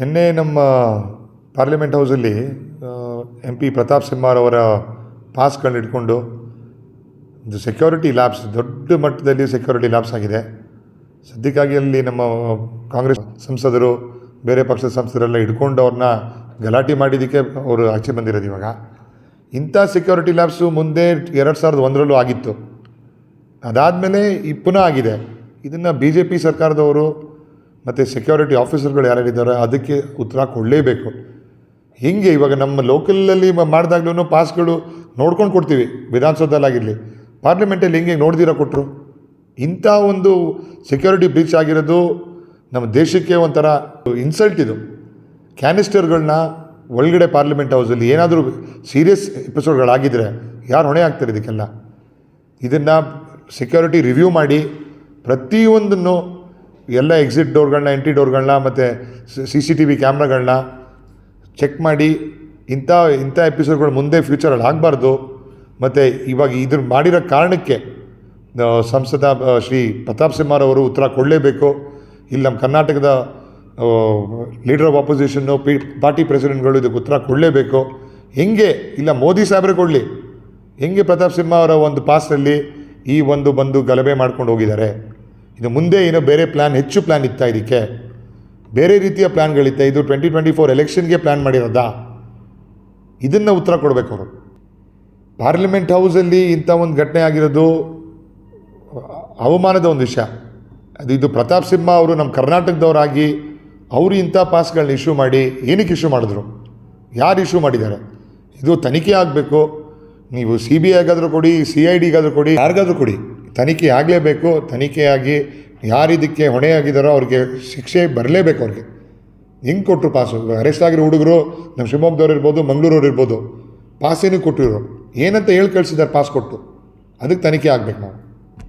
ನಿನ್ನೆ ನಮ್ಮ ಪಾರ್ಲಿಮೆಂಟ್ ಹೌಸಲ್ಲಿ ಎಂ ಪಿ ಪ್ರತಾಪ್ ಸಿಂಹರವರ ಪಾಸ್ಗಳನ್ನ ಇಟ್ಕೊಂಡು ಒಂದು ಸೆಕ್ಯೂರಿಟಿ ಲ್ಯಾಬ್ಸ್, ದೊಡ್ಡ ಮಟ್ಟದಲ್ಲಿ ಸೆಕ್ಯೂರಿಟಿ ಲ್ಯಾಬ್ಸ್ ಆಗಿದೆ. ಸದ್ಯಕ್ಕಾಗಿ ಅಲ್ಲಿ ನಮ್ಮ ಕಾಂಗ್ರೆಸ್ ಸಂಸದರು, ಬೇರೆ ಪಕ್ಷದ ಸಂಸದರೆಲ್ಲ ಇಟ್ಕೊಂಡು ಅವ್ರನ್ನ ಗಲಾಟೆ ಮಾಡಿದ್ದಕ್ಕೆ ಅವರು ಆಚೆ ಬಂದಿರೋದು ಇವಾಗ. ಇಂಥ ಸೆಕ್ಯೂರಿಟಿ ಲ್ಯಾಬ್ಸು ಮುಂದೆ ಎರಡು ಸಾವಿರದ ಒಂದರಲ್ಲೂ ಆಗಿತ್ತು. ಅದಾದಮೇಲೆ ಈ ಪುನಃ ಆಗಿದೆ. ಇದನ್ನು ಬಿ ಜೆ ಪಿ ಸರ್ಕಾರದವರು ಮತ್ತು ಸೆಕ್ಯೂರಿಟಿ ಆಫೀಸರ್ಗಳು ಯಾರ್ಯಾರಿದ್ದಾರೆ ಅದಕ್ಕೆ ಉತ್ತರ ಕೊಡಲೇಬೇಕು. ಹೀಗೆ ಇವಾಗ ನಮ್ಮ ಲೋಕಲಲ್ಲಿ ಮಾಡಿದಾಗ್ಲೂ ಪಾಸ್ಗಳು ನೋಡ್ಕೊಂಡು ಕೊಡ್ತೀವಿ, ವಿಧಾನಸೌಧದಲ್ಲಾಗಿರಲಿ. ಪಾರ್ಲಿಮೆಂಟಲ್ಲಿ ಹಿಂಗೆ ನೋಡ್ದಿರೋ ಕೊಟ್ಟರು ಇಂಥ ಒಂದು ಸೆಕ್ಯೂರಿಟಿ ಬ್ರೀಚ್ ಆಗಿರೋದು ನಮ್ಮ ದೇಶಕ್ಕೆ ಒಂಥರ ಇನ್ಸಲ್ಟ್ ಇದು. ಕ್ಯಾನಿಸ್ಟರ್ಗಳನ್ನ ಒಳಗಡೆ ಪಾರ್ಲಿಮೆಂಟ್ ಹೌಸಲ್ಲಿ ಏನಾದರೂ ಸೀರಿಯಸ್ ಎಪಿಸೋಡ್ಗಳಾಗಿದ್ದರೆ ಯಾರು ಹೊಣೆ ಆಗ್ತಾರೆ ಇದಕ್ಕೆಲ್ಲ? ಇದನ್ನು ಸೆಕ್ಯೂರಿಟಿ ರಿವ್ಯೂ ಮಾಡಿ ಪ್ರತಿಯೊಂದನ್ನು ಎಲ್ಲ ಎಕ್ಸಿಟ್ ಡೋರ್ಗಳನ್ನ ಎಂಟ್ರಿ ಡೋರ್ಗಳನ್ನ ಮತ್ತು ಸಿ ಸಿ ಟಿ ವಿ ಕ್ಯಾಮ್ರಾಗಳನ್ನ ಚೆಕ್ ಮಾಡಿ ಇಂಥ ಇಂಥ ಎಪಿಸೋಡ್ಗಳು ಮುಂದೆ ಫ್ಯೂಚರಲ್ಲಿ ಆಗಬಾರ್ದು. ಮತ್ತು ಇವಾಗ ಇದ್ರ ಮಾಡಿರೋ ಕಾರಣಕ್ಕೆ ಸಂಸದ ಶ್ರೀ ಪ್ರತಾಪ್ ಸಿಂಹರವರು ಉತ್ತರ ಕೊಡಲೇಬೇಕು. ಇಲ್ಲಿ, ನಮ್ಮ ಕರ್ನಾಟಕದ ಲೀಡರ್ ಆಫ್ ಅಪೋಸಿಷನ್ನು ಪಿ ಪಾರ್ಟಿ ಪ್ರೆಸಿಡೆಂಟ್ಗಳು ಇದಕ್ಕೆ ಉತ್ತರ ಕೊಡಲೇಬೇಕು. ಹೆಂಗೆ? ಇಲ್ಲ, ಮೋದಿ ಸಾಹೇಬ್ರೆ ಕೊಡಲಿ. ಹೆಂಗೆ ಪ್ರತಾಪ್ ಸಿಂಹ ಅವರ ಒಂದು ಪಾಸ್ನಲ್ಲಿ ಈ ಒಂದು ಬಂದು ಗಲಭೆ ಮಾಡ್ಕೊಂಡು ಹೋಗಿದ್ದಾರೆ? ಇದು ಮುಂದೆ ಏನೋ ಬೇರೆ ಪ್ಲ್ಯಾನ್ ಹೆಚ್ಚು ಪ್ಲ್ಯಾನ್ ಇತ್ತಾ ಇದಕ್ಕೆ? ಬೇರೆ ರೀತಿಯ ಪ್ಲ್ಯಾನ್ಗಳಿತ್ತೆ ಇದು ಟ್ವೆಂಟಿ ಟ್ವೆಂಟಿ ಫೋರ್ ಎಲೆಕ್ಷನ್ಗೆ ಪ್ಲ್ಯಾನ್ ಮಾಡಿರೋದಾ? ಇದನ್ನು ಉತ್ತರ ಕೊಡಬೇಕು ಅವರು. ಪಾರ್ಲಿಮೆಂಟ್ ಹೌಸಲ್ಲಿ ಇಂಥ ಒಂದು ಘಟನೆ ಆಗಿರೋದು, ಅವಮಾನದ ಒಂದು ವಿಷಯ. ಅದು ಇದು ಪ್ರತಾಪ್ ಸಿಂಹ ಅವರು ನಮ್ಮ ಕರ್ನಾಟಕದವರಾಗಿ, ಅವರು ಇಂಥ ಪಾಸ್ಗಳನ್ನ ಇಶ್ಯೂ ಮಾಡಿ ಏನಕ್ಕೆ ಇಶ್ಯೂ ಮಾಡಿದ್ರು? ಯಾರು ಇಶ್ಯೂ ಮಾಡಿದ್ದಾರೆ? ಇದು ತನಿಖೆ ಆಗಬೇಕು. ನೀವು ಸಿ ಬಿ ಐಗಾದರೂ ಕೊಡಿ ಸಿ ಐ ಡಿಗಾದರೂ ಕೊಡಿ, ಯಾರಿಗಾದರೂ ಕೊಡಿ. ತನಿಖೆ ಆಗಲೇಬೇಕು, ತನಿಖೆಯಾಗಿ ಯಾರು ಇದಕ್ಕೆ ಹೊಣೆಯಾಗಿದ್ದಾರೋ ಅವ್ರಿಗೆ ಶಿಕ್ಷೆ ಬರಲೇಬೇಕು ಅವ್ರಿಗೆ. ಹೆಂಗೆ ಕೊಟ್ಟರು ಪಾಸು? ಅರೆಸ್ಟ್ ಆಗಿರೋ ಹುಡುಗರು ನಮ್ಮ ಶಿವಮೊಗ್ಗದವ್ರು ಇರ್ಬೋದು, ಮಂಗಳೂರವ್ರು ಇರ್ಬೋದು ಪಾಸ್ ಏನಕ್ಕೆ ಕೊಟ್ಟಿರೋ ಏನಂತ ಹೇಳಿ ಕಳಿಸಿದ್ದಾರೆ ಪಾಸ್ ಕೊಟ್ಟು. ಅದಕ್ಕೆ ತನಿಖೆ ಆಗಬೇಕು ನಾವು.